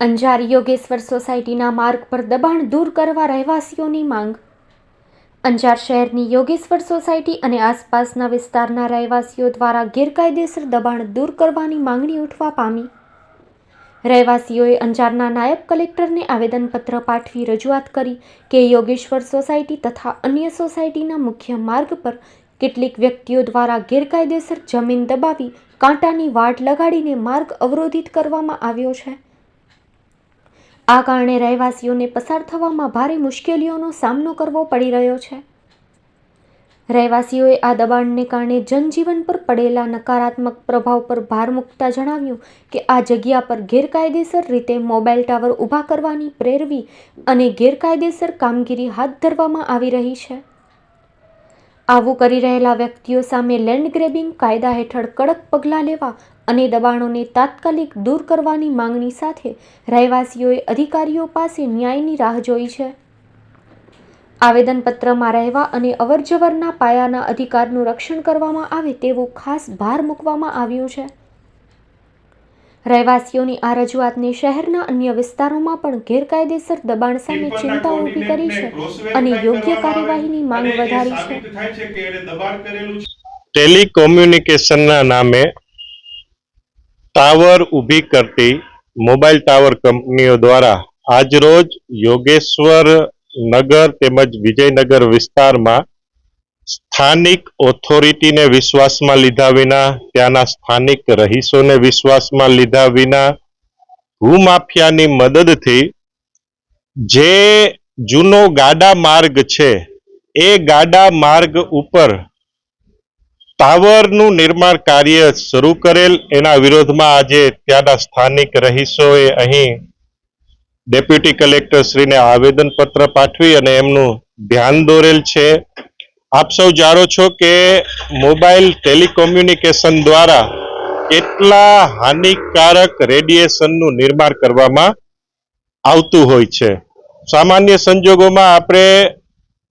અંજાર યોગેશ્વર સોસાયટીના માર્ગ પર દબાણ દૂર કરવા રહેવાસીઓની માંગ. અંજાર શહેરની યોગેશ્વર સોસાયટી અને આસપાસના વિસ્તારના રહેવાસીઓ દ્વારા ગેરકાયદેસર દબાણ દૂર કરવાની માંગણી ઉઠવા પામી. રહેવાસીઓએ અંજારના નાયબ કલેક્ટરને આવેદનપત્ર પાઠવી રજૂઆત કરી કે યોગેશ્વર સોસાયટી તથા અન્ય સોસાયટીના મુખ્ય માર્ગ પર કેટલીક વ્યક્તિઓ દ્વારા ગેરકાયદેસર જમીન દબાવી કાંટાની વાટ લગાડીને માર્ગ અવરોધિત કરવામાં આવ્યો છે. આ કારણે રહેવાસીઓને પસાર થવામાં ભારે મુશ્કેલીઓનો સામનો કરવો પડી રહ્યો છે. રહેવાસીઓએ આ દબાણને કારણે જનજીવન પર પડેલા નકારાત્મક પ્રભાવ પર ભાર મૂકતા જણાવ્યું કે આ જગ્યા પર ગેરકાયદેસર રીતે મોબાઈલ ટાવર ઊભા કરવાની પ્રેરવી અને ગેરકાયદેસર કામગીરી હાથ ધરવામાં આવી રહી છે. આવું કરી રહેલા વ્યક્તિઓ સામે લેન્ડ ગ્રેબિંગ કાયદા હેઠળ કડક પગલાં લેવા અને દબાણોને તાત્કાલિક દૂર કરવાની માંગણી સાથે રહેવાસીઓએ અધિકારીઓ પાસે ન્યાયની રાહ જોઈ છે. આવેદનપત્રમાં રહેવા અને અવરજવરના પાયાના અધિકારનું રક્ષણ કરવામાં આવે તેવું ખાસ ભાર મૂકવામાં આવ્યું છે. રહેવાસીઓની આ રજૂઆતને શહેરના અન્ય વિસ્તારોમાં પણ ગેરકાયદેસર દબાણ સામે ચિંતા ઊભી કરી છે અને યોગ્ય કાર્યવાહીની માંગ વધારી છે. ટેલિકોમ્યુનિકેશનના નામે ટાવર ઊભી કરતી મોબાઈલ ટાવર કંપનીઓ દ્વારા આજરોજ યોગેશ્વર નગર તેમજ વિજયનગર વિસ્તારમાં સ્થાનિક ઓથોરિટીને વિશ્વાસમાં લીધા વિના, ત્યાંના સ્થાનિક રહીશોને વિશ્વાસમાં લીધા વિના ભૂમાફિયાની મદદથી જે જૂનો ગાડા માર્ગ છે, એ ગાડા માર્ગ ઉપર ટાવરનું નિર્માણ કાર્ય શરૂ કરેલ. એના વિરોધમાં આજે ત્યાંના સ્થાનિક રહીશોએ અહીં ડેપ્યુટી કલેક્ટર શ્રીને આવેદનપત્ર પાઠવી અને એમનું ધ્યાન દોરેલ છે. આપ સૌ જાણો છો કે મોબાઈલ ટેલિકોમ્યુનિકેશન દ્વારા કેટલા હાનિકારક રેડિયેશનનું નિર્માણ કરવામાં આવતું હોય છે. સામાન્ય સંજોગોમાં આપણે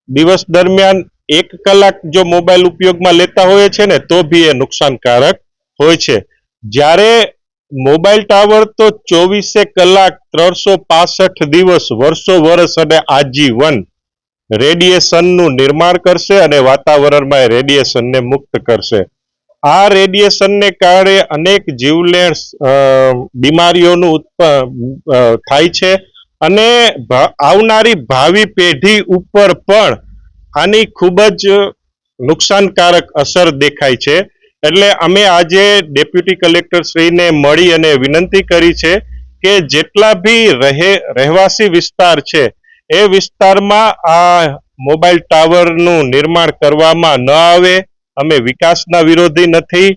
દિવસ દરમિયાન એક કલાક જો મોબાઈલ ઉપયોગમાં લેતા હોઈએ છે ને, તો બી એ નુકસાનકારક હોય છે. જ્યારે મોબાઈલ ટાવર તો ચોવીસે કલાક ત્રણસો દિવસ વર્ષો વર્ષ અને આજીવન રેડિયેશનનું નિર્માણ કરશે અને વાતાવરણમાં રેડિયેશનને મુક્ત કરશે. આ રેડિયેશનને કારણે અનેક જીવલેણ બીમારીઓનું ઉત્પન્ન થાય છે અને આવનારી ભાવિ પેઢી ઉપર પણ આની ખૂબ જ નુકસાનકારક અસર દેખાય છે. એટલે અમે આજે ડેપ્યુટી કલેક્ટર શ્રીને મળી અને વિનંતી કરી છે કે જેટલા બી રહે, રહેવાસી વિસ્તાર છે એ વિસ્તારમાં આ મોબાઈલ ટાવરનું નિર્માણ કરવામાં ન આવે, અમે વિકાસના વિરોધી નથી,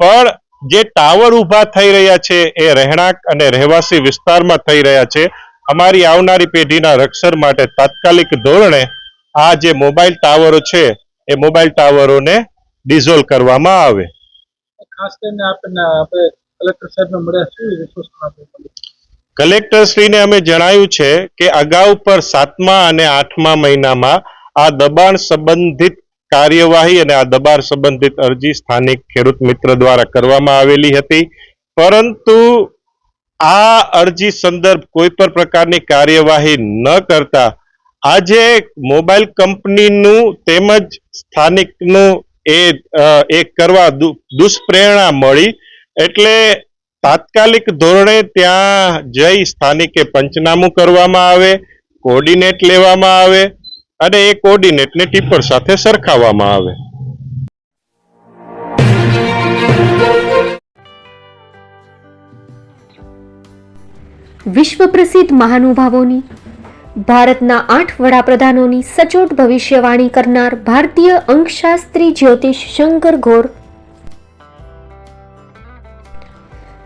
પણ જે ટાવર ઊભા થઈ રહ્યા છે એ રહેણાંક અને રહેવાસી વિસ્તારમાં થઈ રહ્યા છે. અમારી આવનારી પેઢીના રક્ષણ માટે તાત્કાલિક ધોરણે આ જે મોબાઈલ ટાવરો છે, એ મોબાઈલ ટાવરોને ડિઝોલ્વ કરવામાં આવે. ખાસ કરીને આપણે કલેક્ટર સાહેબને મળ્યા શું કલેક્ટરશ્રીને અમે જણાવ્યું છે કે અગાઉ પર સાતમા અને આઠમા મહિનામાં આ દબાણ સંબંધિત કાર્યવાહી અને આ દબાણ સંબંધિત અરજી સ્થાનિક ખેડૂત મિત્ર દ્વારા કરવામાં આવેલી હતી. પરંતુ આ અરજી સંદર્ભ કોઈ પણ પ્રકારની કાર્યવાહી ન કરતા આજે મોબાઈલ કંપનીનું તેમજ સ્થાનિકનું એ કરવા દુષ્પ્રેરણા મળી. એટલે તાત્કાલિક ધોરણે ત્યાં જઈ સ્થાનિકે પંચનામું કરવામાં આવે કોર્ડિનેટ લેવામાં આવે અને એ કોર્ડિનેટને ટીપર સાથે સરખાવવામાં આવે. વિશ્વ પ્રસિદ્ધ મહાનુભાવોની, ભારતના આઠ વડાપ્રધાનોની સચોટ ભવિષ્યવાણી કરનાર ભારતીય અંકશાસ્ત્રી જ્યોતિષ શંકર ઘોર